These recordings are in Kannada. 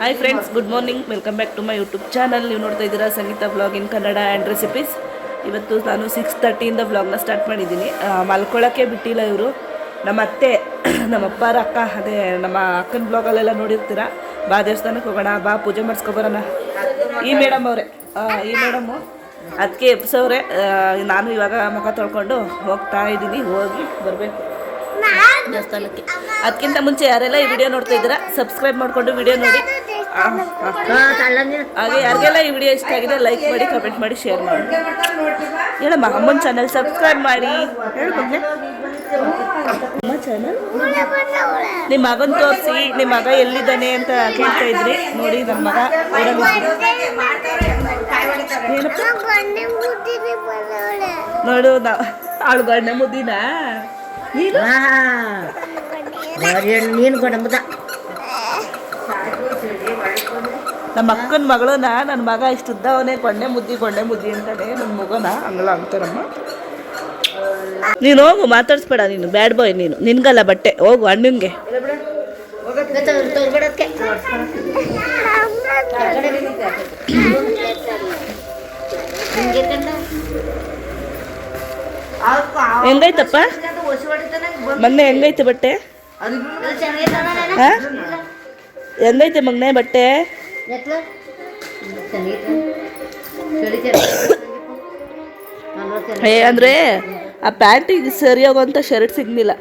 Hi friends good morning welcome back to my YouTube channel ನೀವು ನೋಡ್ತಾ ಇದ್ದೀರಾ Sangeetha vlog in Kannada and recipes ಇವತ್ತು ನಾನು ಸಿಕ್ಸ್ ತರ್ಟಿಯಿಂದ ವ್ಲಾಗ್ನ ಸ್ಟಾರ್ಟ್ ಮಾಡಿದ್ದೀನಿ. ಮಲ್ಕೊಳ್ಳೋಕ್ಕೆ ಬಿಟ್ಟಿಲ್ಲ ಇವರು. ನಮ್ಮ ಅತ್ತೆ, ನಮ್ಮ ಅಪ್ಪಾರ ಅಕ್ಕ, ಅದೇ ನಮ್ಮ ಅಕ್ಕನ ಬ್ಲಾಗಲ್ಲೆಲ್ಲ ನೋಡಿರ್ತೀರ? ಬಾ ದೇವಸ್ಥಾನಕ್ಕೆ ಹೋಗೋಣ, ಬಾ ಪೂಜೆ ಮಾಡಿಸ್ಕೊಬರೋಣ ಈ ಮೇಡಮ್ ಅವರೇ ಈ ಮೇಡಮ್ಮು ಅದಕ್ಕೆ ಎಪ್ಸವ್ರೆ ನಾನು ಇವಾಗ ಮುಖ ತೊಳ್ಕೊಂಡು ಹೋಗ್ತಾ ಇದ್ದೀನಿ, ಹೋಗಿ ಬರಬೇಕು. ದೇವಸ್ಥಾನಕ್ಕೆ. ಅದಕ್ಕಿಂತ ಮುಂಚೆ ಯಾರೆಲ್ಲ ಈ ವಿಡಿಯೋ ನೋಡ್ತಾ ಇದ್ದೀರಾ ಸಬ್ಸ್ಕ್ರೈಬ್ ಮಾಡಿಕೊಂಡು ವಿಡಿಯೋ ನೋಡಿ. ಹಾಗೆ ಯಾರಿಗೆಲ್ಲ ಈ ವಿಡಿಯೋ ಇಷ್ಟ ಆಗಿದೆ ಲೈಕ್ ಮಾಡಿ ಕಮೆಂಟ್ ಮಾಡಿ ಶೇರ್ ಮಾಡಿ. ಹೇಳಮ್ಮ ಅಮ್ಮನ ಚಾನಲ್ ಸಬ್ಸ್ಕ್ರೈಬ್ ಮಾಡಿ. ಹೇಳು ಮಗನೇ ಅಮ್ಮ ಚಾನಲ್ ನಿಮ್ಮ ಮಗನ್ ತೋರಿಸಿ ನಿಮ್ಮ ಮಗ ಎಲ್ಲಿದ್ದಾನೆ ಅಂತ ಕೇಳ್ತಾ ಇದ್ರಿ. ನೋಡಿ ನಮ್ಮ ಮಗ ನೋಡು ನಾ ಅವಳು ಗಂಡ ಮುದ್ದಿನ? ನೀನು? ನಮ್ಮ ಅಕ್ಕನ ಮಗಳನ್ನ ನನ್ನ ಮಗ ಇಷ್ಟು ಉದ್ದವನೇ ಕೊಂಡೆ ಮುದ್ದಿ ಕೊಂಡೆ ಮುದ್ದಿ ಅಂತಾನೆ ನನ್ನ ಮಗನ ಹಂಗಲ್ಲ ಅಂತಾರಮ್ಮ. ನೀನು ಹೋಗು ಮಾತಾಡಿಸ್ಬೇಡ ನೀನು ಬ್ಯಾಡ್ ಬಾಯ್ ನೀನು. ನಿನ್ಗಲ್ಲ ಬಟ್ಟೆ ಹೋಗು ಅಣ್ಣಂಗೆ. ಹೆಂಗೈತಪ್ಪ ಮೊನ್ನೆ ಹೆಂಗೈತೆ ಬಟ್ಟೆ? ಹೆಂಗೈತೆ ಮೊನ್ನೆ ಬಟ್ಟೆ? ಏ, ಅಂದರೆ ಆ ಪ್ಯಾಂಟಿಗೆ ಸರಿ ಶರ್ಟ್ ಸಿಗ್ಲಿಲ್ಲ.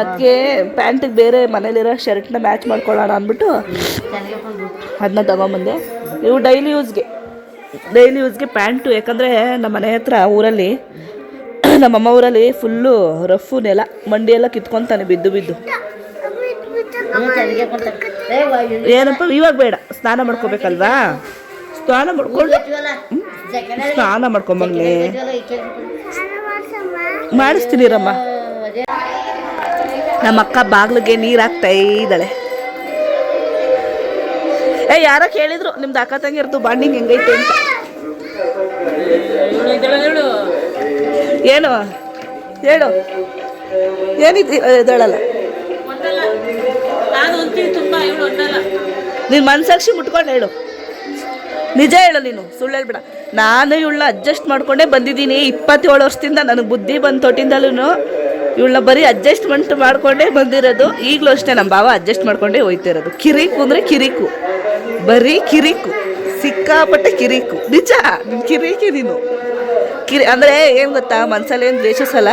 ಅದಕ್ಕೆ ಪ್ಯಾಂಟಿಗೆ ಬೇರೆ ಮನೇಲಿರೋ ಶರ್ಟ್ನ ಮ್ಯಾಚ್ ಮಾಡ್ಕೊಳ್ಳೋಣ ಅಂದ್ಬಿಟ್ಟು ಅದನ್ನ ತಗೊಂಬಂದೆ. ನೀವು ಡೈಲಿ ಯೂಸ್ಗೆ ಡೈಲಿ ಯೂಸ್ಗೆ ಪ್ಯಾಂಟು. ಯಾಕಂದರೆ ನಮ್ಮ ಮನೆ ಹತ್ರ ಊರಲ್ಲಿ ನಮ್ಮಮ್ಮ ಊರಲ್ಲಿ ಫುಲ್ಲು ರಫು ನೆಲ, ಮಂಡಿ ಎಲ್ಲ ಕಿತ್ಕೊಂತಾನೆ, ಬಿದ್ದು ಬಿದ್ದು. ಏನಪ್ಪ, ಇವಾಗ ಬೇಡ, ಸ್ನಾನ ಮಾಡ್ಕೋಬೇಕಲ್ವಾ? ಸ್ನಾನ ಮಾಡ್ಕೊಂಡು ಸ್ನಾನ ಮಾಡ್ಕೊಂಬಂಗ್ಲಿ ಮಾಡಿಸ್ತೀನಿ ರಮ್ಮ. ನಮ್ಮ ಅಕ್ಕ ಬಾಗ್ಲಿಗೆ ನೀರು ಹಾಕ್ತಾ ಇದ್ದಾಳೆ. ಏ, ಯಾರೋ ಕೇಳಿದ್ರು, ನಿಮ್ದು ಅಕ್ಕ ತಂಗಿರ್ದು ಬಾಂಡಿಂಗ್ ಹೆಂಗೈತೆ ಅಂತ. ಏನು? ಹೇಳು ಏನಿದ್ದು ಇದ್ದಾಳಲ್ಲ ನೀನು ಮನಸಾಕ್ಷಿ ಮುಟ್ಕೊಂಡು ಹೇಳು. ನಿಜ ಹೇಳು ನೀನು ಸುಳ್ಳು ಹೇಳ್ಬೇಡ. ನಾನು ಇವಳನ್ನ ಅಡ್ಜಸ್ಟ್ ಮಾಡ್ಕೊಂಡೇ ಬಂದಿದ್ದೀನಿ. ಇಪ್ಪತ್ತೇಳು ವರ್ಷದಿಂದ ನನಗೆ ಬುದ್ಧಿ ಬಂದು ತೊಟ್ಟಿಂದಲೂ ಇವಳನ್ನ ಬರೀ ಅಡ್ಜಸ್ಟ್ಮೆಂಟ್ ಮಾಡಿಕೊಂಡೇ ಬಂದಿರೋದು. ಈಗಲೂ ಅಷ್ಟೇ ನಮ್ಮ ಭಾವ ಅಡ್ಜಸ್ಟ್ ಮಾಡ್ಕೊಂಡೇ ಹೋಯ್ತಿರೋದು. ಕಿರಿಕು ಅಂದರೆ ಕಿರಿಕು. ಬರೀ ಕಿರಿಕು. ಸಿಕ್ಕಾಪಟ್ಟೆ ಕಿರಿಕು. ನಿಜ? ನಿನ್ನ ಕಿರಿಕಿ ನೀನು. ಕಿರಿ ಅಂದರೆ ಏನು ಗೊತ್ತಾ, ಮನ್ಸಲ್ಲಿ ಏನು ದ್ವೇಷಿಸಲ್ಲ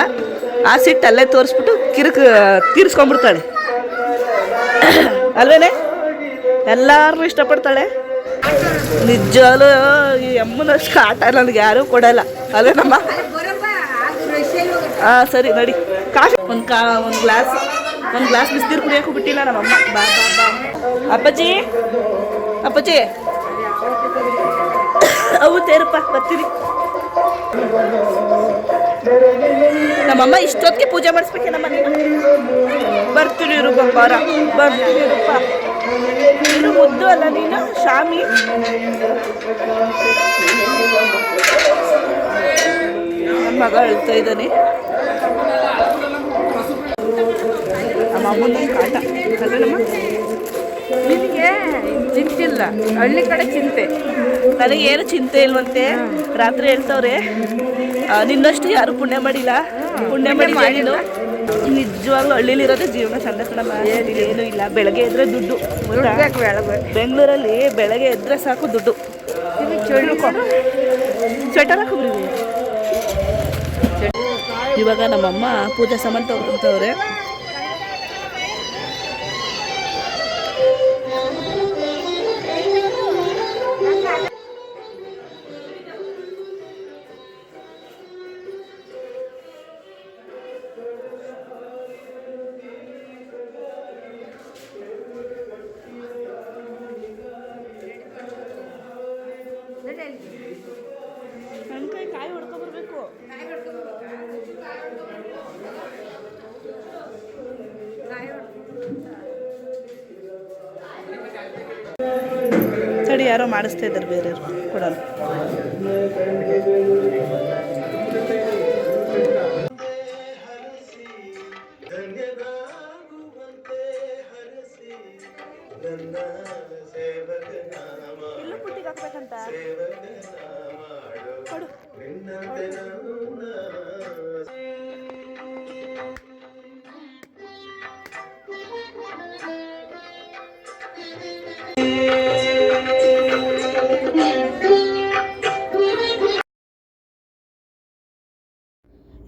ಆ ಸಿಟ್ಟು ಅಲ್ಲೇ ತೋರಿಸ್ಬಿಟ್ಟು ಕಿರಿಕ್ ತೀರಿಸ್ಕೊಂಡ್ಬಿಡ್ತಾಳೆ. ಅಲ್ವೇನೆ? ಎಲ್ಲರೂ ಇಷ್ಟಪಡ್ತಾಳೆ. ನಿಜಾಲು ಈ ಅಮ್ಮನಷ್ಟು ಆಟ ನನಗೆ ಯಾರೂ ಕೊಡಲ್ಲ. ಅಲ್ವೇನಮ್ಮ? ಹಾಂ ಸರಿ, ನಡಿ. ಕಾಫಿ ಒಂದು ಕಾ ಒಂದು ಗ್ಲಾಸ್ ಒಂದು ಗ್ಲಾಸ್ ಬಿಸಿನೀರು ಕುಡಿಯೋಕ್ಕೂ ಬಿಟ್ಟಿಲ್ಲ ನಮ್ಮಮ್ಮ. ಬಾ ಬಾ ಬಾ. ಅಪ್ಪಾಜಿ? ಅಪ್ಪಾಜಿ. ಅವು ತೇರಪ್ಪ ಬರ್ತೀನಿ ನಮ್ಮಮ್ಮ ಇಷ್ಟೊತ್ತಿಗೆ ಪೂಜೆ ಮಾಡಿಸ್ಬೇಕೆ ನಮ್ಮ ನೀನು? ಬರ್ತೀನಿ ಇರು ಬಂಬಾರ. ಬರ್ತೀನಿ ಇರುಪ್ಪ ನೀನು ಮುದ್ದು ಅಲ್ಲ ನೀನು, ಶಾಮಿ. ನನ್ನ ಮಗ ಹೇಳ್ತಾ ಇದ್ದಾನೆ. ನಮ್ಮ ಅಮ್ಮನ ಕಾಟ. ಅಲ್ಲೇನಮ್ಮ ನಿನಗೆ ಚಿಂತಿಲ್ಲ. ಹಳ್ಳಿ ಕಡೆ ಚಿಂತೆ. ನನಗೆ ಏನು ಚಿಂತೆ ಇಲ್ವಂತೆ? ರಾತ್ರಿ ಹೇಳ್ತವ್ರೆ ನಿನ್ನಷ್ಟು ಯಾರು ಪುಣ್ಯ ಮಾಡಿಲ್ಲ? ಪುಣ್ಯ ಮಾಡಿ ಮಾಡಿದ್ದು ನಿಜವಾಗ್ಲೂ ಹಳ್ಳಿಲಿರೋದೇ ಜೀವನ ಚಂದ ಕಣಮ್ಮ ಏನೂ ಇಲ್ಲ ಬೆಳಗ್ಗೆ ಎದ್ರೆ ದುಡ್ಡು. ಬೆಂಗಳೂರಲ್ಲಿ ಬೆಳಗ್ಗೆ ಎದ್ರೆ ಸಾಕು ದುಡ್ಡು. ಸ್ವೆಟರ್ ಹಾಕೋಬ್ರಿ ಇವಾಗ ನಮ್ಮಮ್ಮ ಪೂಜಾ ಸಾಮಾನು ತಗೊಂತವ್ರೆ ನನ್ನ ಕೈ ಕಾಯಿ ಹೊಡ್ಕೊಬರ್ಬೇಕು. ಸರಿ ಯಾರೋ ಮಾಡಿಸ್ತಾ ಇದ್ದಾರೆ ಬೇರೆಯವರು. ಕೊಡೋಣ.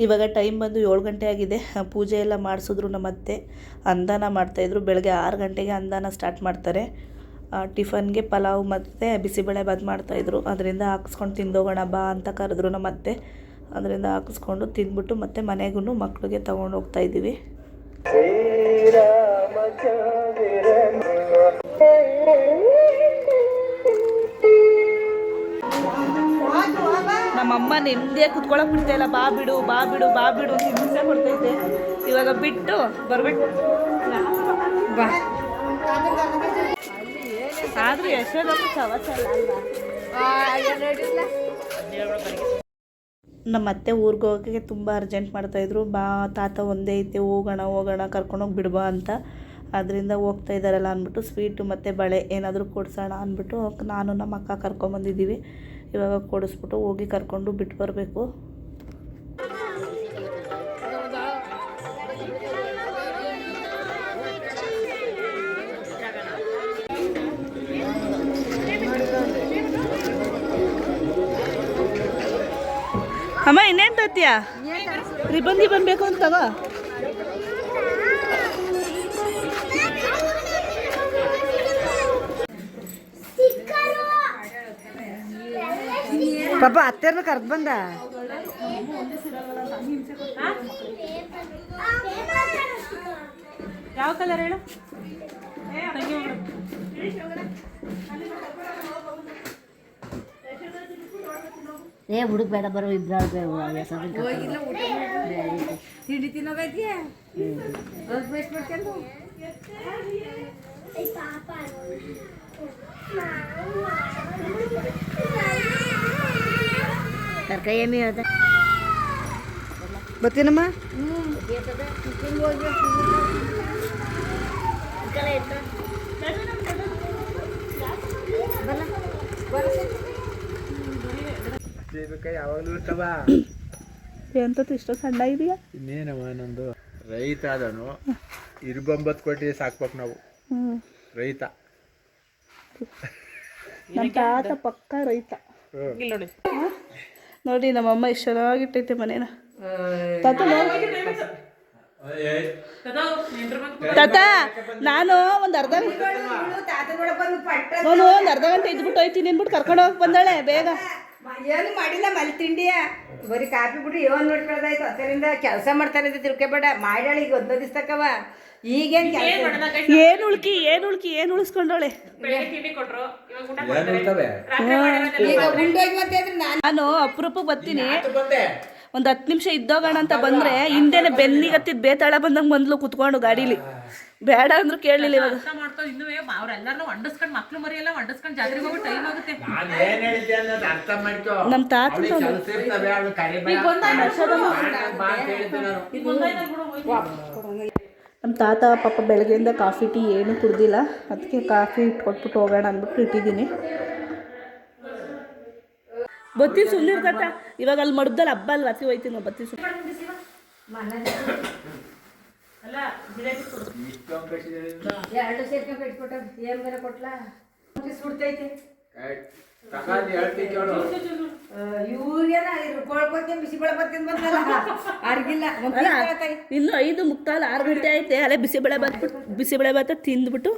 ಇವಾಗ ಟೈಮ್ ಬಂದು ಏಳು ಗಂಟೆ ಆಗಿದೆ. ಪೂಜೆ ಎಲ್ಲ ಮಾಡಿಸಿದ್ರು ನಮ್ಮ ಅತ್ತೆ ಅಂದಾನ ಮಾಡ್ತಾಯಿದ್ರು ಬೆಳಗ್ಗೆ ಆರು ಗಂಟೆಗೆ ಅಂದಾನ ಸ್ಟಾರ್ಟ್ ಮಾಡ್ತಾರೆ. ಟಿಫನ್ಗೆ ಪಲಾವ್ ಮತ್ತು ಬಿಸಿಬೇಳೆ ಬಾತ್ ಮಾಡ್ತಾಯಿದ್ರು ಅದರಿಂದ ಹಾಕ್ಸ್ಕೊಂಡು ತಿಂದೋಗೋಣ ಬಾ ಅಂತ ಕರೆದ್ರು ನಮ್ಮ ಅತ್ತೆ ಅದರಿಂದ ಹಾಕಿಸ್ಕೊಂಡು ತಿಂದ್ಬಿಟ್ಟು ಮತ್ತೆ ಮನೆಗೂ ಮಕ್ಕಳಿಗೆ ತೊಗೊಂಡು ಹೋಗ್ತಾ ಇದ್ದೀವಿ. ನಮ್ಮಮ್ಮ ನೆಮ್ಮದಿಯಾಗಿ ಕುತ್ಕೊಳಕ್ ಬಿಡ್ತಾ ಇಲ್ಲ. ಬಾ ಬಿಡು ಬಾ ಬಿಡು ಬಾ ಬಿಡು ಅಂತ ಹಿಂಸೆ ಕೊಡ್ತೈತೆ ಇವಾಗ ಬಿಟ್ಟು ಬರ್ಬೇಕು. ಬಾ. ಆದ್ರೂ ಯಶೋದಮ್ಮ ನಮ್ಮ ಅತ್ತೆ ಊರಿಗೆ ಹೋಗೋಕ್ಕೆ ತುಂಬ ಅರ್ಜೆಂಟ್ ಮಾಡ್ತಾಯಿದ್ರು ಬಾ, ತಾತ ಒಂದೇ ಐತೆ, ಹೋಗೋಣ ಹೋಗೋಣ ಕರ್ಕೊಂಡೋಗಿ ಬಿಡ್ಬಾ ಅಂತ. ಅದರಿಂದ ಹೋಗ್ತಾ ಇದ್ದಾರಲ್ಲ ಅಂದ್ಬಿಟ್ಟು ಸ್ವೀಟು ಮತ್ತು ಬಳೆ ಏನಾದರೂ ಕೊಡ್ಸೋಣ ಅಂದ್ಬಿಟ್ಟು ನಾನು ನಮ್ಮ ಅಕ್ಕ ಕರ್ಕೊಂಬಂದಿದ್ದೀವಿ ಇವಾಗ ಕೊಡಿಸ್ಬಿಟ್ಟು ಹೋಗಿ ಕರ್ಕೊಂಡು ಬಿಟ್ಟು ಬರಬೇಕು. ಅಮ್ಮ ಇನ್ನೇನು ತತ್ತೀಯ ರಿಬನ್ ಗಿಬನ್ ಬೇಕು ಅಂತ ಪಾಪ ಅತ್ತೆರ್ನ ಕರ್ದು ಬಂದ. ಯಾವ ಕಲರ್ ಹೇಳು? ಏ ಹುಡುಗ ಬೇಡ ಬರೋ ಇಬ್ರಾಳು ತಿಂಡಿ ತಿನ್ನೋಗೈತಿಯಾ? ಬೇಸ್ ಕರ್ಕೈ ಏಮಿ ಹೇಳ್ದ. ಬರ್ತೀನಮ್ಮ? ಎಂತದ್ದು ಇಷ್ಟು ಸಣ್ಣ ಇದೆಯಾ? ಇನ್ನೇನವ ನಂದು? ರೈತ ಅದನು ಇರ್ಬೊಂಬತ್ತು ಕೋಟಿ ಸಾಕ್ಬೇಕು ನಾವು. ರೈತ. ನಮ್ಮ ತಾತ ಪಕ್ಕ ರೈತ. ನೋಡಿ ನಮ್ಮಮ್ಮ ಎಷ್ಟು ಚೆನ್ನಾಗಿಟ್ಟೈತೆ ಮನೇನ ತಾತ ನೋಡು. ತಾತ ನಾನು ಒಂದು ಅರ್ಧ ನಾನು ಒಂದು ಅರ್ಧ ಗಂಟೆ ಇದ್ಬಿಟ್ಟು ಹೋಯ್ತೀನಿ ಅಂದ್ಬಿಟ್ಟು ಕರ್ಕೊಂಡು ಹೋಗಿ ಬಂದಾಳೆ ಬೇಗ. ಏನು ಮಾಡಿಲ್ಲ ಮಲ್ಲಿ ತಿಂಡಿಯ ಬರೀ ಕಾಫಿ ಬಿಟ್ಟು ಏನ್ ನೋಡ್ಕೊಳ್ದಾಯ್ತು ಅದರಿಂದ ಕೆಲಸ ಮಾಡ್ತಾರೆ ಅಂತ ತಿಳ್ಕೊಬೇಡ. ಮಾಡ್ಯಾಳ ಈಗ ಒಂದೋ ದಿವ್ಸ ಈಗೇನ್ ಏನ್ ಏನು ಉಳ್ಕಿ ಏನು ಉಳ್ಕಿ ಏನು ಅಂದ್ರೆ ನಾನು. ನಾನು ಅಪರೂಪಕ್ಕೆ ಬರ್ತೀನಿ. ಒಂದ್ ಹತ್ತು ನಿಮಿಷ ಇದ್ದೋಗೋಣ ಅಂತ ಬಂದ್ರೆ ಹಿಂದೆನೆ ಬೆನ್ನಿಗತ್ತಿದ್ ಬೇತಾಳ ಬಂದಂಗೆ ಬಂದ್ಲು ಕುತ್ಕೊಂಡು ಗಾಡಿಲಿ. ಬೇಡ ಅಂದ್ರು ಕೇಳಲಿಲ್ಲ ಇವಾಗ. ನಮ್ ಮಾಡ್ಕೊ ಇನ್ನೂ ಅವ್ರೆಲ್ಲಾರು ಅಂಡಸ್ಕೊಂಡ್ ಮಕ್ಳು ಮರಿ ಎಲ್ಲ ಅಂಡಸ್ಕೊಂಡ್ ಜಾತ್ರೆಗೆ ಹೋಗಿ ಟೈಮ್ ಆಗುತ್ತೆ. ನಾನ್ ಏನ್ ಹೇಳ್ದೆ ಅನ್ನೋದು ಅರ್ಥ ಮಾಡ್ಕೊ. ನಮ್ಮ ತಾತ ನಮ್ಮ ತಾತ ಪಾಪ ಬೆಳಗ್ಗೆಯಿಂದ ಕಾಫಿ ಟೀ ಏನೂ ಕುಡ್ದಿಲ್ಲ. ಅದಕ್ಕೆ ಕಾಫಿ ಇಟ್ಕೊಟ್ಬಿಟ್ಟು ಹೋಗೋಣ ಅಂದ್ಬಿಟ್ಟು ಇಟ್ಟಿದ್ದೀನಿ. ಬತ್ತಿ ಸುಮ್ಮನೆ ತಾತ ಇವಾಗ ಅಲ್ಲಿ ಮಡ್ದಲ್ಲಿ ಹಬ್ಬ ಅಲ್ಲಿ ರಾತ್ರಿ ಹೋಯ್ತೀನಿ ನಾವು ಬತ್ತಿ ಎರಡು ಕಟ್ಕೊಟ್ಟ ಏನ್ ಬೇರೆ ಕೊಟ್ಲಾ? ಸುಡ್ತೈತೆ. ಕೊಳ್ಕೊತೀನಿ ಬಿಸಿ ಬಂದಲ್ಲ? ಅರ್ಗಿಲ್ಲ. ಇನ್ನು ಐದು ಮುಕ್ಕಾಲು ಆರು ಗಂಟೆ ಐತೆ ಅಲ್ಲೇ ಬಿಸಿಬೇಳೆ ಭಾತ್ ಬಿಸಿಬೇಳೆ ಬಾತ ತಿಂದ್ಬಿಟ್ಟು.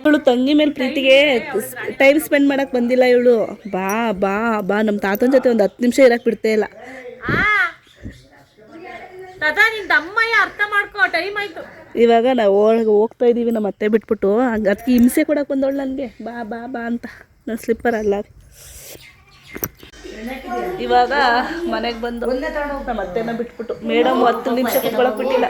ಇವಳು ತಂಗಿ ಮೇಲೆ ಪ್ರೀತಿಗೆ ಟೈಮ್ ಸ್ಪೆಂಡ್ ಮಾಡಕ್ ಬಂದಿಲ್ಲ ಇವಳು. ಬಾ ಬಾ ಬಾ. ನಮ್ಮ ತಾತನ ಜೊತೆ ಒಂದು ಹತ್ತು ನಿಮಿಷ ಇರಕ್ ಬಿಡ್ತೇ ಇಲ್ಲ. ತಮ್ಮಯ್ಯ ಅರ್ಥ ಮಾಡ್ಕೋ ಟೈಮ್ ಆಯ್ತು. ಇವಾಗ ನಾವು ಒಳಗೆ ಹೋಗ್ತಾ ಇದೀವಿ ನಮ್ಮ ಅತ್ತೆ ಬಿಟ್ಬಿಟ್ಟು. ಅದಕ್ಕೆ ಹಿಂಸೆ ಕೊಡಕ್ಕೆ ಬಂದವಳು ನನಗೆ ಬಾ ಬಾ ಬಾ ಅಂತ. ನನ್ನ ಸ್ಲಿಪ್ಪರ್ ಅಲ್ಲ ಇವಾಗ ಮನೆಗೆ ಬಂದು ನಮ್ಮ ಅತ್ತೆನ ಬಿಟ್ಬಿಟ್ಟು. ಮೇಡಮ್ ಹತ್ತು ನಿಮಿಷ ಕುತ್ಕೊಳಕ್ ಬಿಟ್ಟಿಲ್ಲ.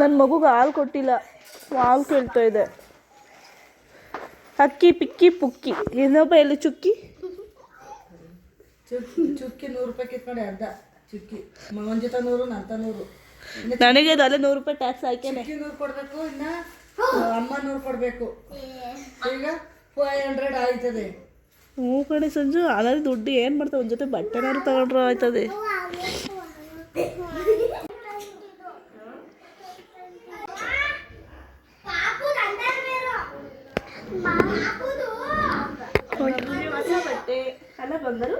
ನನ್ನ ಮಗುಗೆ ಹಾಲು ಕೊಟ್ಟಿಲ್ಲ. ಹಾಲು ಕೇಳ್ತಾ ಇದೆ. ಅಕ್ಕಿ ಪಿಕ್ಕಿ ಪುಕ್ಕಿ ಇನ್ನೊಬ್ಬ ಎಲ್ಲಿ ಚುಕ್ಕಿ ಚುಕ್ಕಿ ಚುಕ್ಕಿ ನೂರು ರೂಪಾಯಿ ಕಿತ್ಕೊಂಡೆ ಅರ್ಧ ಚುಕ್ಕಿ ಒಂದು ಜೊತೆ ನೂರು ನಂತ ನೂರು ನನಗೆ ಅದು ಅಲ್ಲೇ ನೂರು ರೂಪಾಯಿ ಟ್ಯಾಕ್ಸ್ ಹಾಕೇನೆ ಚುಕ್ಕಿ ನೂರು ಕೊಡಬೇಕು ಇನ್ನ ಅಮ್ಮ ನೂರು ಕೊಡಬೇಕು ಈಗ ಫೈವ್ ಹಂಡ್ರೆಡ್ ಆಯ್ತದೆ ಹ್ಞೂ ಕಣೆ ಸಂಜು ಅದ್ರಲ್ಲಿ ದುಡ್ಡು ಏನು ಮಾಡ್ತಾವೆ ಒಂದು ಜೊತೆ ಬಟ್ಟೆನಾದ್ರು ತಗೊಂಡ್ರು ಆಯ್ತದೆ ಹೊಸ ಬಟ್ಟೆ. ಅಲ್ಲ ಬಂದರು.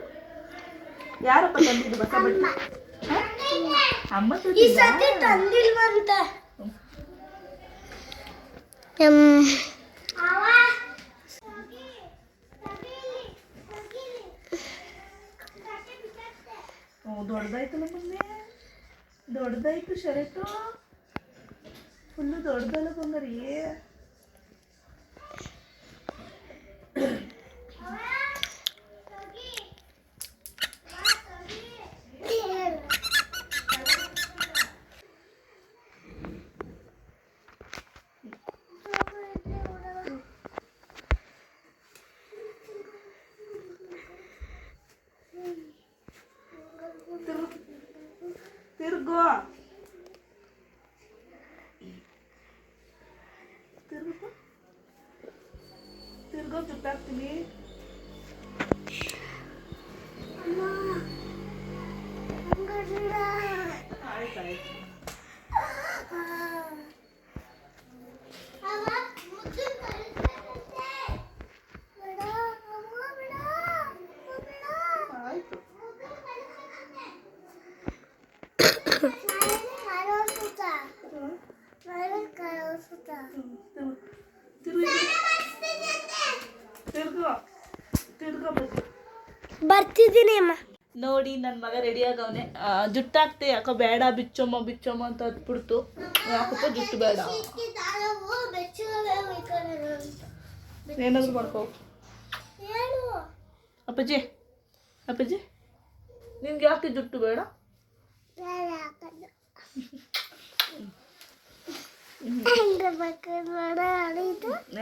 ಯಾರಪ್ಪ ತಂದಿದ್ದು ಹೊಸ ಬಟ್ಟೆ? ಅಮ್ಮ? ಓ ದೊಡ್ಡದಾಯ್ತಲ್ಲ ಮೊನ್ನೆ ದೊಡ್ಡದಾಯ್ತು ಶರ್ಟು ಫುಲ್ಲು ದೊಡ್ಡದಲ್ಲ ಬಂಗಾರಿ ತಿರ್ಗೋ ಬರ್ತಿದ್ದೀನಿ ಅಮ್ಮ. ನೋಡಿ ನನ್ನ ಮಗ ರೆಡಿ ಆಗವನೆ. ಜುಟ್ಟಾಗ್ತೆ ಯಾಕೋ ಬೇಡ ಬಿಚ್ಚಮ್ಮ ಬಿಚ್ಚಮ್ಮ ಅಂತ ಹತ್ಬಿಡ್ತು ಯಾಕಪ್ಪ ಜುಟ್ಟು ಬೇಡ? ಏನಾದ್ರು ಮಾಡ್ಕೋ. ಅಪ್ಪಾಜಿ ಅಪ್ಪಾಜಿ ನಿನ್ಗೆ ಯಾಕೆ ಜುಟ್ಟು ಬೇಡ?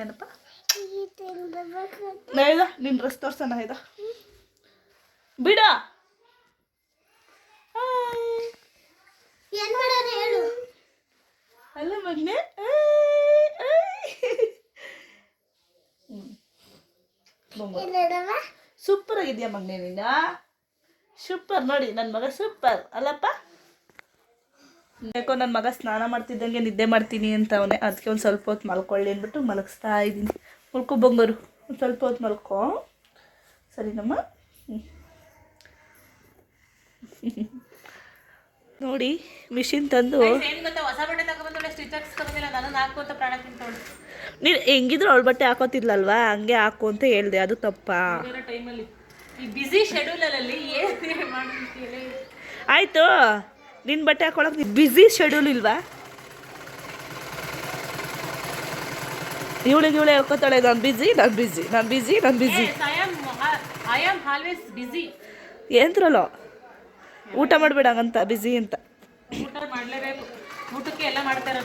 ಏನಪ್ಪ ನಿನ್ ನಿನ್ನ ಡ್ರೆಸ್ ತೋರ್ಸಣ ಇದ. ಬಿಡ. ಅಲ್ಲ ಮಗ್ನೆ. ಸೂಪರ್ ಆಗಿದ್ಯಾ ಮಗ್ನೆ ನಿನ್ನ ಸೂಪರ್ ನೋಡಿ ನನ್ನ ಮಗ ಸೂಪರ್ ಅಲ್ಲಪ್ಪ? ಯಾಕೋ ನನ್ನ ಮಗ ಸ್ನಾನ ಮಾಡ್ತಿದ್ದಂಗೆ ನಿದ್ದೆ ಮಾಡ್ತೀನಿ ಅಂತ ಅವನೇ. ಅದಕ್ಕೆ ಒಂದು ಸ್ವಲ್ಪ ಹೊತ್ತು ಮಲ್ಕೊಳ್ಳಿ ಅಂದ್ಬಿಟ್ಟು ಮಲಗಿಸ್ತಾ ಇದ್ದೀನಿ. ಮಲ್ಕೊ ಬಂಗಾರು. ಒಂದು ಸ್ವಲ್ಪ ಹೊತ್ತು ಮಲ್ಕೊ. ಸರಿನಮ್ಮ? ಹ್ಮ್. ನೋಡಿ ಮಿಷಿನ್ ತಂದು ನಾನು ಹೆಂಗಿದ್ರು ಅವಳ ಬಟ್ಟೆ ಹಾಕೋತಿದ್ಲಲ್ವಾ? ಹಂಗೆ ಹಾಕು ಅಂತ ಹೇಳ್ದೆ ಅದು ತಪ್ಪಾ? ಆಯಿತು ನಿನ್ನ ಬಟ್ಟೆ ಹಾಕೊಳಕ್ಕೆ ಬ್ಯುಸಿ ಶೆಡ್ಯೂಲ್ ಇಲ್ವಾ? ಇವಳಿಗೆ ಇವಳೆ ಹೇಳ್ಕೊತಾಳೆ ನಾನು ಬ್ಯುಸಿ ನಾನು ಬ್ಯುಸಿ ನಾನು ಬ್ಯುಸಿ ನಾನು busy I am I am always busy ಏನ್ತ್ರಲ್ಲೋ ಊಟ ಮಾಡಬೇಡ ಅಂತ ಬ್ಯುಸಿ ಅಂತ. ಊಟ ಮಾಡಲೇಬೇಕು. ಊಟಕ್ಕೆ ಎಲ್ಲ ಮಾಡ್ತಾರೆ.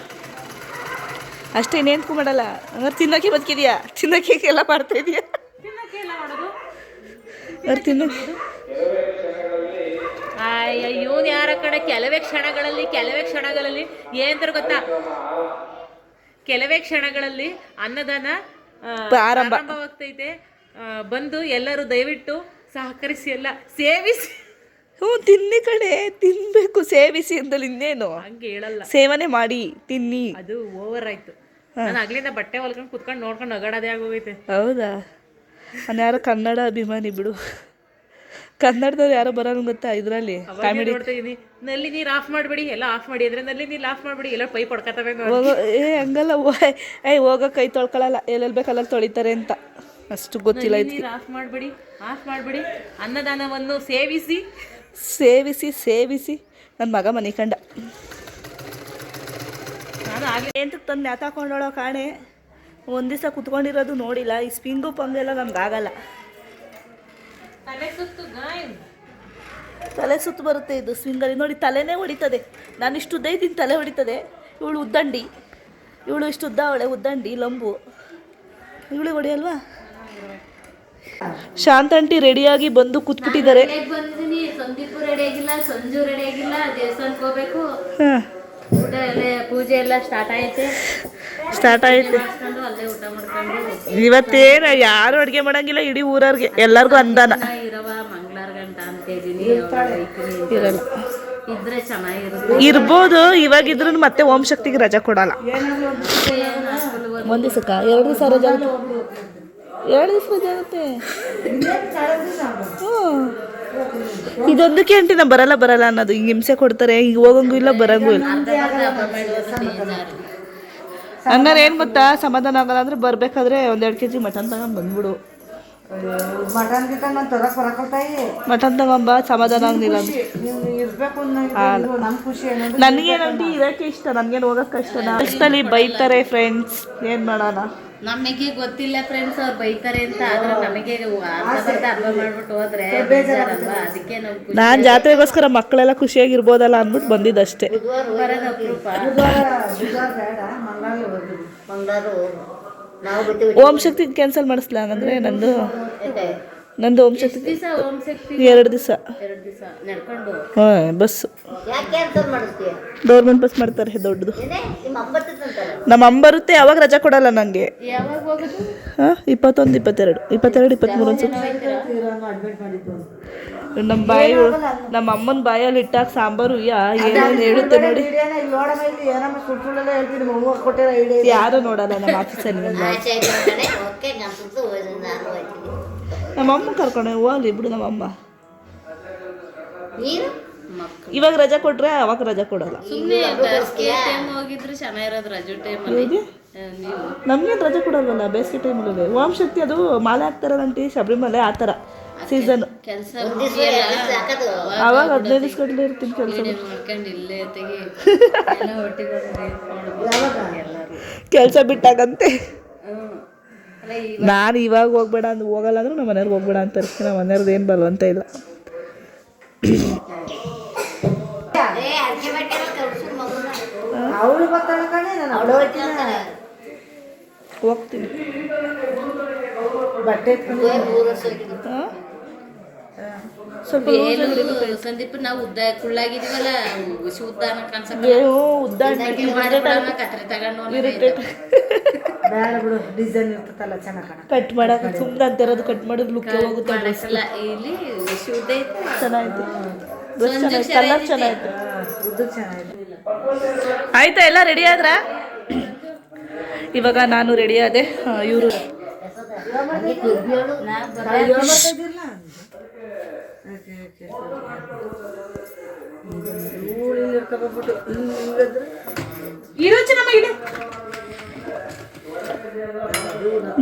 ಅಷ್ಟೇ ಇನ್ನೇನ್ಕೂ ಮಾಡಲ್ಲ. ಅಂದ್ರೆ ತಿನ್ನೋಕೆ ಬದುಕಿದ್ಯಾ? ತಿನ್ನೋಕೆ ಎಲ್ಲ ಮಾಡ್ತಾ ಇದೀಯಾ? ಎಲ್ಲ ಮಾಡೋದು. ಅವ್ರು ಯಾರ ಕಡೆ? ಕೆಲವೇ ಕ್ಷಣಗಳಲ್ಲಿ ಕೆಲವೇ ಕ್ಷಣಗಳಲ್ಲಿ. ಏನಂತ ಗೊತ್ತಾ? ಕೆಲವೇ ಕ್ಷಣಗಳಲ್ಲಿ ಅನ್ನದಾನ ಆರಂಭವಾಗ್ತೈತೆ ಪ್ರಾರಂಭವಾಗ್ತೈತೆ. ಬಂದು ಎಲ್ಲರೂ ದಯವಿಟ್ಟು ಸಹಕರಿಸಿ ಎಲ್ಲ ಸೇವಿಸಿ. ಹ್ಞೂ ತಿನ್ನಿ ಕಣೆ ತಿನ್ನಬೇಕು ಸೇವಿಸಿ ಅಂದಲ್ಲಿ ಇನ್ನೇನು? ಹಂಗೆ ಹೇಳಲ್ಲ. ಸೇವನೆ ಮಾಡಿ ತಿನ್ನಿ. ಅದು ಓವರ್ ಆಯ್ತು. ನಾನು ಅಗ್ಲಿಂದ ಬಟ್ಟೆ ಹೊಲ್ಕೊಂಡು ಕುತ್ಕೊಂಡು ನೋಡ್ಕೊಂಡು ನಗಾಡೋದೇ ಆಗೋಗೈತೆ. ಹೌದಾ? ನಾನು ಯಾರೋ ಕನ್ನಡ ಅಭಿಮಾನಿ ಬಿಡು. ಕನ್ನಡದವ್ರು ಯಾರೋ ಬರೋನು ಗೊತ್ತಾ ಇದರಲ್ಲಿ? ಕಾಮಿಡಿ ನೋಡ್ತಾ ಇದೀನಿ. ನಲ್ಲಿ ನೀರು ಆಫ್ ಮಾಡಬೇಡಿ ಎಲ್ಲ ಆಫ್ ಮಾಡಿ. ಅಂದ್ರೆ ನಲ್ಲಿ ನೀರು ಆಫ್ ಮಾಡಬೇಡಿ ಎಲ್ಲ ಪೈಪ್ ಹೊಡ್ಕೊತವೆ ಹೋಗೋ ಏ ಹಂಗಲ್ಲ ಏಯ್ ಹೋಗೋ ಕೈ ತೊಳ್ಕೊಳ್ಳಲ್ಲ ಎಲ್ಲೆಲ್ಲಿ ಬೇಕಲ್ಲ ತೊಳಿತಾರೆ ಅಂತ. ಅಷ್ಟು ಗೊತ್ತಿಲ್ಲ ಆಫ್ ಮಾಡಬೇಡಿ ಆಫ್ ಮಾಡಬೇಡಿ. ಅನ್ನದಾನವನ್ನು ಸೇವಿಸಿ. ಸೇವಿಸಿ ಸೇವಿಸಿ ನನ್ನ ಮಗ ಮನೆ ಕಂಡ. ನಾನು ಆಗ್ಲೇ ಎಂತಕ್ಕೆ ತಂದು ನ್ಯಾತಾಕೊಂಡೋಳೋ ಕಾಣೆ. ಒಂದು ದಿವಸ ಕುತ್ಕೊಂಡಿರೋದು ನೋಡಿಲ್ಲ ಈ ಸ್ಪಿಂಗು ಪಂಗೆಲ್ಲ ನಮ್ಗಾಗಲ್ಲ ತಲೆ ಸುತ್ತು ಗಾಯನ್ ತಲೆ ಸುತ್ತು ಬರುತ್ತೆ ಇದು ಸ್ವಿಂಗಲ್ಲಿ. ನೋಡಿ ತಲೆನೇ ಹೊಡಿತದೆ. ನಾನು ಇಷ್ಟು ಉದ್ದ ಇದ್ದೀನಿ ತಲೆ ಹೊಡಿತದೆ. ಇವಳು ಉದ್ದಂಡಿ. ಇವಳು ಇಷ್ಟು ಉದ್ದ ಅವಳೆ ಉದ್ದಂಡಿ ಲಂಬು. ಇವಳು ಹೊಡಿಯಲ್ವಾ? ಶಾಂತಂಟಿ ರೆಡಿಯಾಗಿ ಬಂದು ಕೂತ್ಬಿಟ್ಟಿದ್ದಾರೆ. ಬಂದಿದ್ದೀನಿ ಸಂದೀಪು ರೆಡಿ ಆಗಿಲ್ಲ ಸಂಜು ರೆಡಿ ಆಗಿಲ್ಲ ದೇವಸ್ಥಾನಕ್ಕೆ ಹೋಗ್ಬೇಕು. ಊಟ ಪೂಜೆ ಎಲ್ಲ ಸ್ಟಾರ್ಟ್ ಆಯ್ತು. ಸ್ಟಾರ್ಟ್ ಆಯ್ತು. ಅಲ್ಲೇ ಊಟ ಮಾಡ್ಕೊಂಡು ಇವತ್ತೇನ ಯಾರು ಅಡುಗೆ ಮಾಡಂಗಿಲ್ಲ ಇಡೀ ಊರವ್ರಿಗೆ ಎಲ್ಲರಿಗೂ ಅಂದಾನ ಇರವ ಮಂಗಳಾರ ಗಂಟ ಅಂತ ಇದ್ದೀನಿ ಇರಲ್ಲ ಇದ್ರೆ ಚೆನ್ನಾಗಿರುತ್ತೆ. ಇರ್ಬೋದು ಇವಾಗಿದ್ರು ಮತ್ತೆ ಓಂ ಶಕ್ತಿಗೆ ರಜಾ ಕೊಡಲ್ಲ. ಒಂದು ದಿವಸಕ್ಕ? ಎರಡು ದಿವಸ ರಜಾ ಎರಡು ದಿವಸ ರಜಾ ಆಗುತ್ತೆ? ಹ್ಮ್. ಇದೊಂದಕ್ಕೆ ಅಂಟಿ ನಾ ಬರಲ್ಲ ಬರಲ್ಲ ಅನ್ನೋದು. ಹಿಂಗೆ ಹಿಂಸೆ ಕೊಡ್ತಾರೆ ಈಗ ಹೋಗಂಗೂ ಇಲ್ಲ ಬರಂಗೂ ಇಲ್ಲ. ಹಂಗಾರೆ ಏನು ಗೊತ್ತಾ? ಸಮಾಧಾನ ಆಗಲ್ಲ ಅಂದ್ರೆ ಬರ್ಬೇಕಾದ್ರೆ ಒಂದೆರಡು ಕೆ ಜಿ ಮಟನ್ ತಗೊಂಡ್ ಬಂದ್ಬಿಡು. ಮಟನ್ ತಗೊಂಬ ಸಮಾಧಾನ ಆಗಲಿಲ್ಲ ನನಗೇನಂಟಿ ಇರೋಕ್ಕೆ ಇಷ್ಟ ನನಗೇನು ಹೋಗಕ್ಕೆ ಇಷ್ಟನಾ ಇಷ್ಟಲ್ಲಿ ಬೈತಾರೆ ಫ್ರೆಂಡ್ಸ್ ಏನು ಮಾಡೋಣ? ನಮಗೆ ಗೊತ್ತಿಲ್ಲ ಫ್ರೆಂಡ್ಸ್ ಅವ್ರು ಬೈತಾರೆ ಅಂತ ಆದ್ರೆ ನಮಗೆ ಅರ್ಧ ಅರ್ಧ ಮಾಡ್ಬಿಟ್ಟು ಹೋದ್ರೆ ಬೇಜಾರಲ್ವಾ? ಅದಕ್ಕೆ ನಾವು ನಾನು ಜಾತ್ರೆಗೋಸ್ಕರ ಮಕ್ಕಳೆಲ್ಲ ಖುಷಿಯಾಗಿರ್ಬೋದಲ್ಲ ಅಂದ್ಬಿಟ್ಟು ಬಂದಿದ್ದಷ್ಟೇ. ಬರೋದು ಅಪರೂಪ ಮಂಗಳವಾರ ಹೋಗಿ ಮಂಗಳವಾರ ಓಂ ಶಕ್ತಿ ಕ್ಯಾನ್ಸಲ್ ಮಾಡಿಸ್ಲಾ? ಹಂಗಂದ್ರೆ ನಂದು ನಂದು ಓಂ ಶಕ್ತಿ. ಎರಡು ದಿವಸ. ಹಾಂ ಬಸ್. ಗೌರ್ಮೆಂಟ್ ಬಸ್ ಮಾಡ್ತಾರೆ ದೊಡ್ಡದು. ನಮ್ಮ ಅಮ್ಮ ಬರುತ್ತೆ ಯಾವಾಗ ರಜಾ ಕೊಡಲ್ಲ ನನಗೆ ಯಾವಾಗ ಹೋಗೋದು? ಹಾಂ ಇಪ್ಪತ್ತೊಂದು ಇಪ್ಪತ್ತೆರಡು. ಇಪ್ಪತ್ತೆರಡು ಇಪ್ಪತ್ತ್ಮೂರು ಅನ್ಸುತ್ತೆ ನಮ್ಮ ಬಾಯಿ ನಮ್ಮ ಅಮ್ಮನ ಬಾಯಲ್ಲಿ ಇಟ್ಟಾಗ ಸಾಂಬಾರು ಯಾ ಏನೇನು ಹೇಳುತ್ತೆ ನೋಡಿ. ಯಾರು ನೋಡಲ್ಲ ನಮ್ಮ ಆಫೀಸಲ್ಲಿ ನಮ್ಮ ಅಮ್ಮ ಕರ್ಕೊಂಡು ಹೋಗ್ಲಿ ಬಿಡು ನಮ್ಮ ಅಮ್ಮ ಇವಾಗ ರಜಾ ಕೊಟ್ರೆ ಅವಾಗ ರಜಾ ಕೊಡಲ್ಲ. ಸುಮ್ಮನೆ ಬೇಸಿಗೆ ಟೈಮ್ ಹೋಗಿದ್ರೆ ಚೆನ್ನಾಗಿರೋದು ರಜೆ ನಮ್ಗೇನು ಕೊಡಲ್ವಲ್ಲ ಬೇಸಿಗೆ ಟೈಮಲ್ಲಿ ಓಂ ಶಕ್ತಿ ಅದು ಮಾಲೆ ಹಾಕ್ತಾರಂಟಿ ಶಬರಿಮಲೆ ಆ ಥರ ಸೀಸನ್ ಕೆಲಸ ಅವಾಗ ಹದಿನೈದು ದಿವಸ ಗಂಟೆ ಇರ್ತೀನಿ ಕೆಲಸ ಕೆಲಸ ಬಿಟ್ಟಾಗಂತೆ. ನಾನು ಇವಾಗ ಹೋಗ್ಬೇಡ ಅಂದ್ರೆ ಹೋಗಲ್ಲ ಅಂದ್ರೆ ನಮ್ಮ ಮನೆಯವ್ರಿಗೆ ಹೋಗ್ಬೇಡ ಅಂತ ಇರ್ತೀನಿ. ನಮ್ಮ ಮನೆಯವ್ರದ್ದು ಏನು ಬಲವಂತ ಇಲ್ಲ. ಹೋಗ್ತೀನಿ. ಬಟ್ಟೆ ಎತ್ಕೊಂಡು ಹಾಂ ಸ್ವಲ್ಪ ಏನು ಸಂದೀಪ್ ನಾವು ಉದ್ದ ಕುಳ್ಳಾಗಿದೀವಲ್ಲ ಉದ್ದ ಕಾಣಿಸಕ್ಕೆ ಏನು ಉದ್ದ ಕತ್ರಿ ತಗೊಂಡು ಬೇಡ ಬಿಡು ಡಿಸೈನ್ ಇರ್ತದಲ್ಲ ಚೆನ್ನಾಗಿ ಕಾಣ ಕಟ್ ಮಾಡಕ ಸುಮ್ಮನೆ ಅಂತಿರೋದು ಕಟ್ ಮಾಡಿದ್ರೆ ಲುಕ್ ಹೋಗುತ್ತೆ ಇಲ್ಲಿ ಕಲರ್ ಚೆನ್ನಾಗಿದೆ. ಉದ್ದು ಚೆನ್ನಾಗಿದೆ. ಆಯ್ತಾ ಎಲ್ಲ ರೆಡಿ ಆದ್ರ? ಇವಾಗ ನಾನು ರೆಡಿ ಆದೆ ಇವರು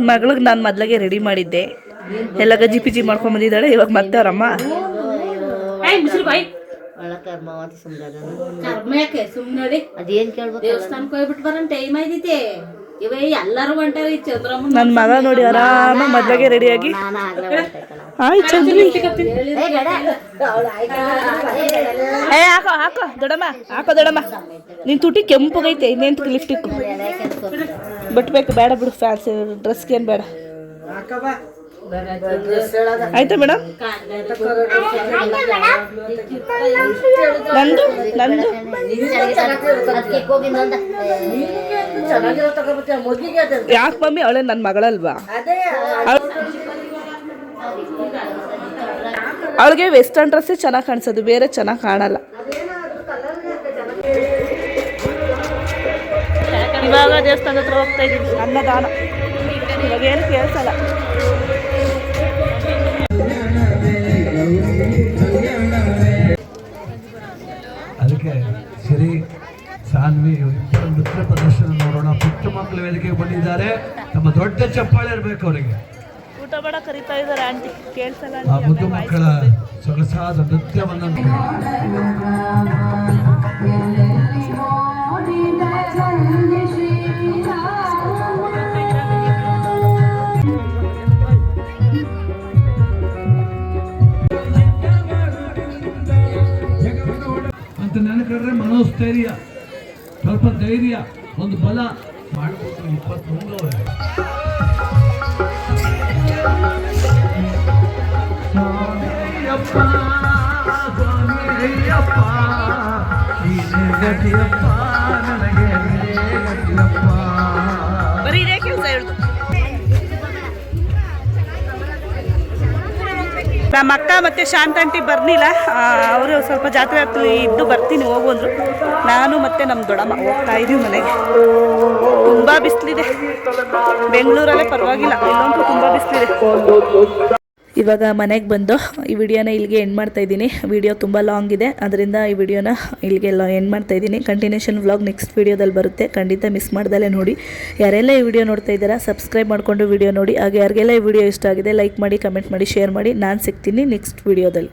ಮಗಳಿಗೆ ನಾನು ಮೊದ್ಲಾಗೆ ರೆಡಿ ಮಾಡಿದ್ದೆ. ಎಲ್ಲ ಗಜ್ಜಿ ಪಿಜಿ ಮಾಡ್ಕೊಂಡ್ ಬಂದಿದ್ದಾಳೆ ಇವಾಗ ಮತ್ತೆ ಅವರಮ್ಮ. ಅದೇನ್ ಕೇಳ್ಬೇಕು ದೇವಸ್ಥಾನಕ್ಕೆ ಹೋಗ್ಬಿಟ್ಟು ಬರೋಣ ಟೈಮ್ ಐದೈತೆ ಇವ ಎಲ್ಲರೂ ಹೊಂಟಾರ ಈ ಚಂದ್ರಮ್ಮನ ನನ್ನ ಮಗ ನೋಡಿ ಆರಾಮ ಮೊದ್ಲಾಗೆ ರೆಡಿಯಾಗಿ ಆಯ್ತು ಚಂದ್ರಿ. ಏ ಹಾಕೋ ಹಾಕೋ ದೊಡಮ್ಮ ಹಾಕೋ ದೊಡಮ್ಮ ನಿನ್ ತುಟಿ ಕೆಂಪಗೈತೆ ಇನ್ನೇಂತ ಲಿಫ್ಟಿಕ್ ಬಿಟ್ಬೇಕು ಬೇಡ ಬಿಡು ಫ್ಯಾನ್ಸಿ ಡ್ರೆಸ್ಗೆ ಏನು ಬೇಡ. ಹಾಕವ ಡ್ರೆಸ್ ಹೇಳೋದ ಆಯ್ತಾ ಮೇಡಮ್ ನಂದು ನಂದು. ಯಾಕೆ ಮಮ್ಮಿ ಅವಳೇ ನನ್ನ ಮಗಳಲ್ವಾ? ಅದೇ. ಅವಳಿಗೆ ವೆಸ್ಟರ್ನ್ ಡ್ರೆಸ್ಸೇ ಚೆನ್ನಾಗಿ ಕಾಣಿಸೋದು ಬೇರೆ ಚೆನ್ನಾಗಿ ಕಾಣಲ್ಲ. ಇವಾಗ ದೇವಸ್ಥಾನದ ಹತ್ರ ಹೋಗ್ತಾ ಇದ್ದೀವಿ ಅನ್ನದಾನ. ಇವಾಗ ಏನು ಕೇಳಿಸಲ್ಲ. ಅದಕ್ಕೆ ಸರಿ ಸಾನ್ವಿ ಇಬ್ಬರ ನೃತ್ಯ ಪ್ರದರ್ಶನ ನೋಡೋಣ. ಪುಟ್ಟ ಮಕ್ಕಳು ವೇದಿಕೆಗೆ ಬಂದಿದ್ದಾರೆ. ನಮ್ಮ ದೊಡ್ಡ ಚಪ್ಪಾಳೆ ಇರಬೇಕು ಅವರಿಗೆ. ಮಾಡ ಕರಿತಾ ಇದ್ದಾರೆ ಆಂಟಿ. ಕೇಳಿಸಲ್ಲ ಆ ಮುದ್ದು ಮಕ್ಕಳ ಸೊಗಸಾದ ನೃತ್ಯವನ್ನು ಅಂತ ನೆನಕಂಡ್ರೆ ಮನೋಸ್ಥೈರ್ಯ ಸ್ವಲ್ಪ ಧೈರ್ಯ ಒಂದು ಬಲ ಮಾಡ್ಬೋದು ಇಪ್ಪತ್ಮೂರು ನಮ್ಮ ಅಕ್ಕ ಮತ್ತು ಶಾಂತಾಂಟಿ ಬರ್ನಿಲ್ಲ ಅವರು ಸ್ವಲ್ಪ ಜಾತ್ರೆ ಇದ್ದು ಬರ್ತೀನಿ ಹೋಗು ಅಂದರು. ನಾನು ಮತ್ತು ನಮ್ಮ ದೊಡ್ಡಮ್ಮ ಹೋಗ್ತಾ ಇದೀವಿ ಮನೆಗೆ. ತುಂಬ ಬಿಸಿಲಿದೆ. ಬೆಂಗಳೂರಲ್ಲೇ ಪರವಾಗಿಲ್ಲ ಇಲ್ಲಂತೂ ತುಂಬ ಬಿಸಿಲಿದೆ. ಇವಾಗ ಮನೆಗೆ ಬಂದು ಈ ವಿಡಿಯೋನ ಇಲ್ಲಿಗೆ ಎಂಡ್ ಮಾಡ್ತಾ ಇದ್ದೀನಿ. ವಿಡಿಯೋ ತುಂಬ ಲಾಂಗ್ ಇದೆ ಅದರಿಂದ ಈ ವಿಡಿಯೋನ ಇಲ್ಲಿಗೆ ಎಂಡ್ ಮಾಡ್ತಾ ಇದ್ದೀನಿ. ಕಂಟಿನ್ಯೂಷನ್ ವ್ಲಾಗ್ ನೆಕ್ಸ್ಟ್ ವಿಡಿಯೋದಲ್ಲಿ ಬರುತ್ತೆ. ಖಂಡಿತ ಮಿಸ್ ಮಾಡ್ದಲ್ಲೇ ನೋಡಿ. ಯಾರೆಲ್ಲ ಈ ವಿಡಿಯೋ ನೋಡ್ತಾ ಇದ್ದೀರಾ ಸಬ್ಸ್ಕ್ರೈಬ್ ಮಾಡಿಕೊಂಡು ವಿಡಿಯೋ ನೋಡಿ. ಹಾಗೆ ಯಾರಿಗೆಲ್ಲ ಈ ವಿಡಿಯೋ ಇಷ್ಟ ಆಗಿದೆ ಲೈಕ್ ಮಾಡಿ ಕಮೆಂಟ್ ಮಾಡಿ ಶೇರ್ ಮಾಡಿ. ನಾನು ಸಿಗ್ತೀನಿ ನೆಕ್ಸ್ಟ್ ವಿಡಿಯೋದಲ್ಲಿ.